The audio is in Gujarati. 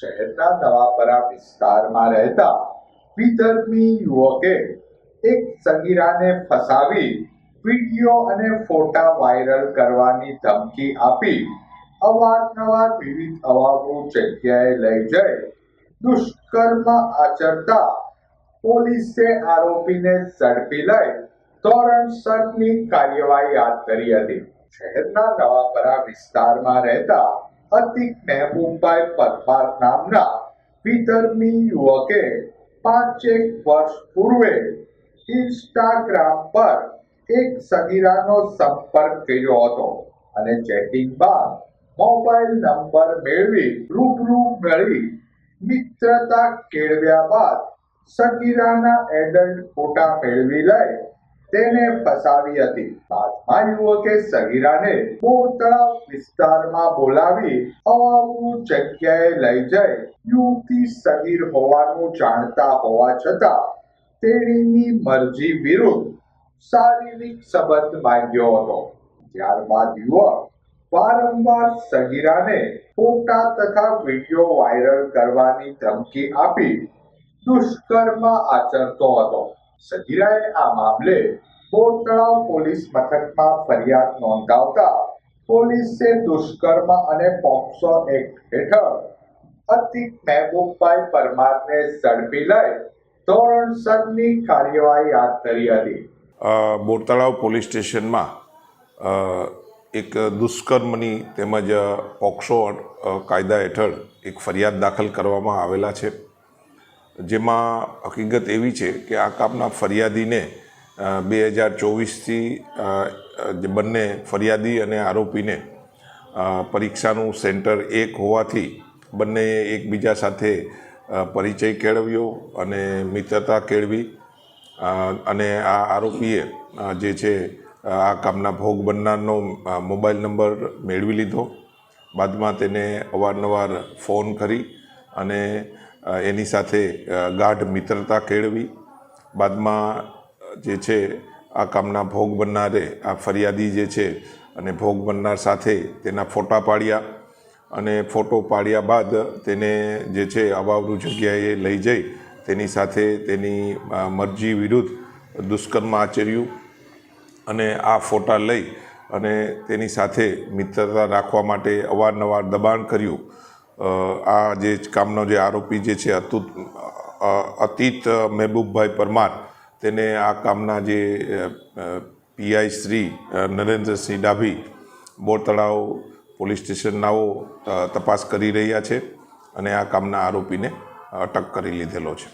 શહેરના નવાપરા વિસ્તારમાં રહેતા વિધર્મી યુવકે એક સગીરાને ફસાવી વીડિયો અને ફોટા વાયરલ કરવાની ધમકી આપી. અવારનવાર વિવિધ અવાવરૂ જગ્યાએ લઈ જઈ દુષ્કર્મ આચરતા પોલીસે આરોપીને ઝડપી લઈ ધોરણસરની કાર્યવાહી હાથ ધરી હતી. શહેરના નવાપરા વિસ્તારમાં રહેતા અતિક મુંબઈ પરમાર નામના વિધર્મી યુવકે પાંચેક વર્ષ પૂર્વે ઇન્સ્ટાગ્રામ પર એક સગીરાનો સંપર્ક કર્યો હતો અને ચેટિંગ બાદ મોબાઈલ નંબર મેળવી રૂબરૂ મળી મિત્રતા કેળવ્યા બાદ સગીરાના એડલ્ટ ફોટા મેળવી લઈ તેને ફસાવી હતી. બાદમાં યુવકે સગીરાને બોર વિસ્તારમાં બોલાવી અવાવું જગ્યાએ લઈ જઈ યુવતી સગીર હોવાનું જાણતા હોવા છતાં તેણીની મરજી વિરુદ્ધ શારીરિક સંબંધ બાંધ્યો હતો. ત્યારબાદ યુવક વારંવાર સગીરાને ફોટા તથા વીડિયો વાયરલ કરવાની ધમકી આપી દુષ્કર્મ આચરતો હતો. સગીરાએ આ મામલે બોર તળાવ પોલીસ મથકમાં ફરિયાદ નોંધાવતા પોલીસે દુષ્કર્મ અને પોક્સો એક્ટ હેઠળ અતિક મહેબૂબભાઈ પરમારને ઝડપી લઈ ધોરણસરની કાર્યવાહી હાથ ધરી હતી. બોરતળાવ પોલીસ સ્ટેશનમાં એક દુષ્કર્મની તેમજ પોક્સો કાયદા હેઠળ એક ફરિયાદ દાખલ કરવામાં આવેલા છે. જેમાં હકીકત એવી છે કે આ કાપના ફરિયાદીને બે હજાર ચોવીસથી બંને ફરિયાદી અને આરોપીને પરીક્ષાનું સેન્ટર એક હોવાથી બંને એકબીજા સાથે પરિચય કેળવ્યો અને મિત્રતા કેળવી. અને આ આરોપીએ જે છે આ કામના ભોગ બનનારનો મોબાઈલ નંબર મેળવી લીધો. બાદમાં તેને અવારનવાર ફોન કરી અને એની સાથે ગાઢ મિત્રતા કેળવી. બાદમાં જે છે, આ કામના ભોગ બનનારે, આ ફરિયાદી જે છે, અને ભોગ બનનાર સાથે તેના ફોટા પાડ્યા. અને ફોટો પાડ્યા બાદ તેને જે છે, અવાવરૂ જગ્યાએ લઈ જઈ, તેની સાથે તેની મરજી વિરુદ્ધ દુષ્કર્મ આચર્યું. અને આ ફોટા લઈ અને તેની સાથે મિત્રતા રાખવા માટે અવારનવાર દબાણ કર્યું. આ જે કામનો જે આરોપી જે છે, અતુત અતીત મહેબૂબભાઈ પરમાર, તેને આ કામના જે પીઆઈ શ્રી નરેન્દ્રસિંહ ડાભી બોર તળાવ પોલીસ સ્ટેશનનાઓ તપાસ કરી રહ્યા છે અને આ કામના આરોપીને અટક કરી લીધેલો છે.